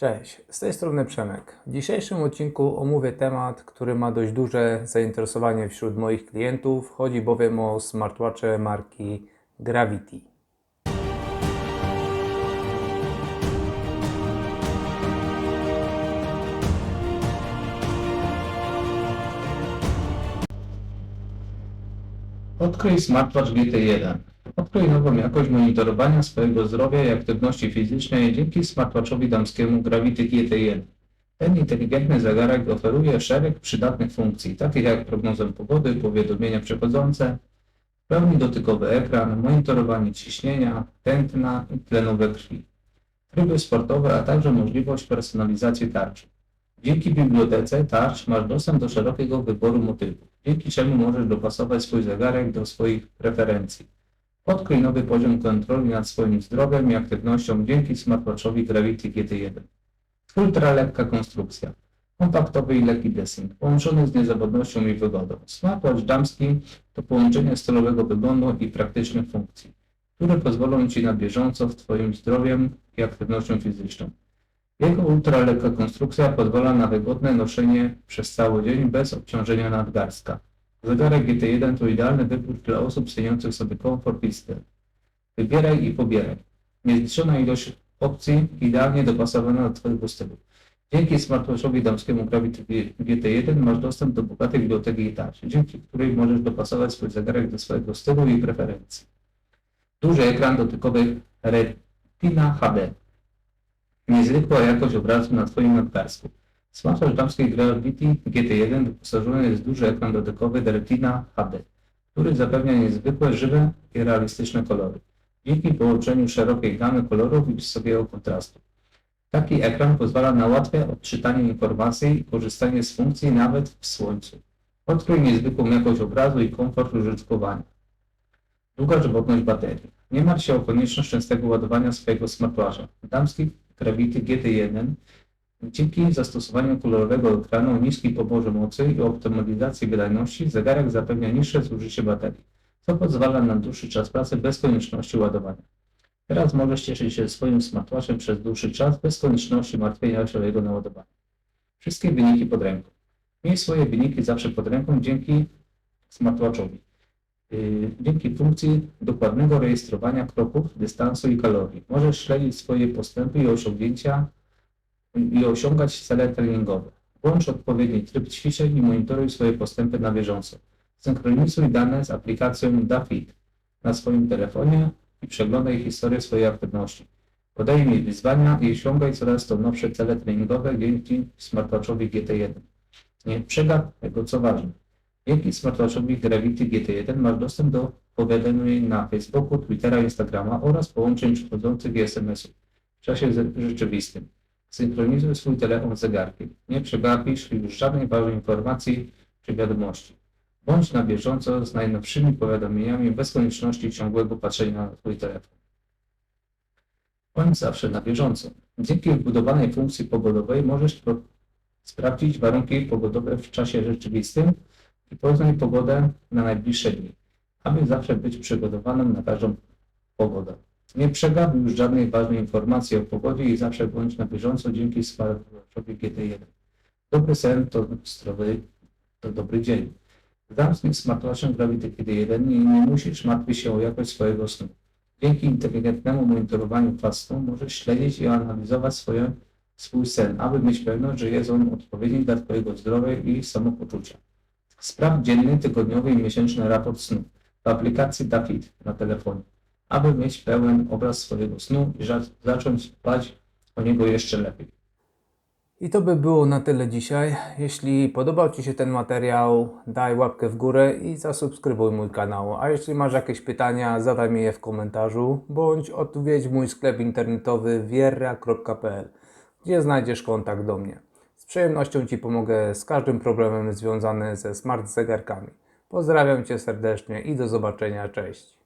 Cześć, z tej strony Przemek. W dzisiejszym odcinku omówię temat, który ma dość duże zainteresowanie wśród moich klientów. Chodzi bowiem o smartwatche marki Gravity. Odkryj smartwatch GT1. Odkryj nową jakość monitorowania swojego zdrowia i aktywności fizycznej dzięki smartwatchowi damskiemu Gravity GT1. Ten inteligentny zegarek oferuje szereg przydatnych funkcji, takich jak prognozę pogody, powiadomienia przechodzące, pełni dotykowy ekran, monitorowanie ciśnienia, tętna i tlenowe krwi, tryby sportowe, a także możliwość personalizacji tarczy. Dzięki bibliotece tarcz masz dostęp do szerokiego wyboru motywów, dzięki czemu możesz dopasować swój zegarek do swoich preferencji. Odkryj nowy poziom kontroli nad swoim zdrowiem i aktywnością dzięki smartwatchowi Gravity GT1. Ultra lekka konstrukcja. Kompaktowy i lekki desing, połączony z niezawodnością i wygodą. Smartwatch damski to połączenie stylowego wyglądu i praktycznych funkcji, które pozwolą Ci na bieżąco w Twoim zdrowiem i aktywnością fizyczną. Jego ultralekka konstrukcja pozwala na wygodne noszenie przez cały dzień bez obciążenia nadgarstka. Zegarek GT1 to idealny wybór dla osób ceniących sobie komfort i styl. Wybieraj i pobieraj. Niezliczona ilość opcji idealnie dopasowana do Twojego stylu. Dzięki smartwatchowi damskiemu Gravity GT1 masz dostęp do bogatej biblioteki i tarczy, dzięki której możesz dopasować swój zegarek do swojego stylu i preferencji. Duży ekran dotykowy Retina HD. Niezwykła jakość obrazu na Twoim nadgarstku. Smartwatch damskiej Gravity GT1 wyposażony jest w duży ekran dotykowy Retina HD, który zapewnia niezwykłe, żywe i realistyczne kolory. Dzięki połączeniu szerokiej gamy kolorów i wysokiego kontrastu. Taki ekran pozwala na łatwe odczytanie informacji i korzystanie z funkcji nawet w słońcu. Odkryj niezwykłą jakość obrazu i komfort użytkowania. Długa żywotność baterii. Nie martw się o konieczność częstego ładowania swojego smartwatcha. Damski Gravity GT1 dzięki zastosowaniu kolorowego ekranu o niskim poborze mocy i optymalizacji wydajności zegarek zapewnia niższe zużycie baterii, co pozwala na dłuższy czas pracy bez konieczności ładowania. Teraz możesz cieszyć się swoim smartwatchem przez dłuższy czas bez konieczności martwienia się o jego naładowanie. Wszystkie wyniki pod ręką. Miej swoje wyniki zawsze pod ręką dzięki smartwatchowi. Yy, Dzięki funkcji dokładnego rejestrowania kroków, dystansu i kalorii możesz śledzić swoje postępy i osiągnięcia i osiągać cele treningowe. Włącz odpowiedni tryb ćwiczeń i monitoruj swoje postępy na bieżąco. Synchronizuj dane z aplikacją DaFit na swoim telefonie i przeglądaj historię swojej aktywności. Podejmij wyzwania i osiągaj coraz to nowsze cele treningowe dzięki smartwatchowi GT1. Nie przegap tego, co ważne. Dzięki smartwatchowi Gravity GT1 masz dostęp do powiadomień na Facebooku, Twittera, Instagrama oraz połączeń przychodzących i SMS-ów w czasie ze- rzeczywistym. Synchronizuj swój telefon z zegarkiem. Nie przegapisz już żadnej ważnej informacji czy wiadomości. Bądź na bieżąco z najnowszymi powiadomieniami bez konieczności ciągłego patrzenia na Twój telefon. Bądź zawsze na bieżąco. Dzięki wbudowanej funkcji pogodowej możesz sprawdzić warunki pogodowe w czasie rzeczywistym i poznaj pogodę na najbliższe dni, aby zawsze być przygotowanym na każdą pogodę. Nie przegap już żadnej ważnej informacji o pogodzie i zawsze bądź na bieżąco dzięki smartwatchowi GT1. Dobry sen to zdrowy, to dobry dzień. Z damskim smartwatchem Gravity GT1 nie, nie musisz martwić się o jakość swojego snu. Dzięki inteligentnemu monitorowaniu fastu możesz śledzić i analizować swoje, swój sen, aby mieć pewność, że jest on odpowiedni dla Twojego zdrowia i samopoczucia. Sprawdź dzienny, tygodniowy i miesięczny raport snu w aplikacji DaFit na telefonie, aby mieć pełen obraz swojego snu i za- zacząć dbać o niego jeszcze lepiej. I to by było na tyle dzisiaj. Jeśli podobał Ci się ten materiał, daj łapkę w górę i zasubskrybuj mój kanał. A jeśli masz jakieś pytania, zadaj mi je w komentarzu bądź odwiedź mój sklep internetowy wierra.pl, gdzie znajdziesz kontakt do mnie. Z przyjemnością Ci pomogę z każdym problemem związanym ze smart zegarkami. Pozdrawiam Cię serdecznie i do zobaczenia. Cześć.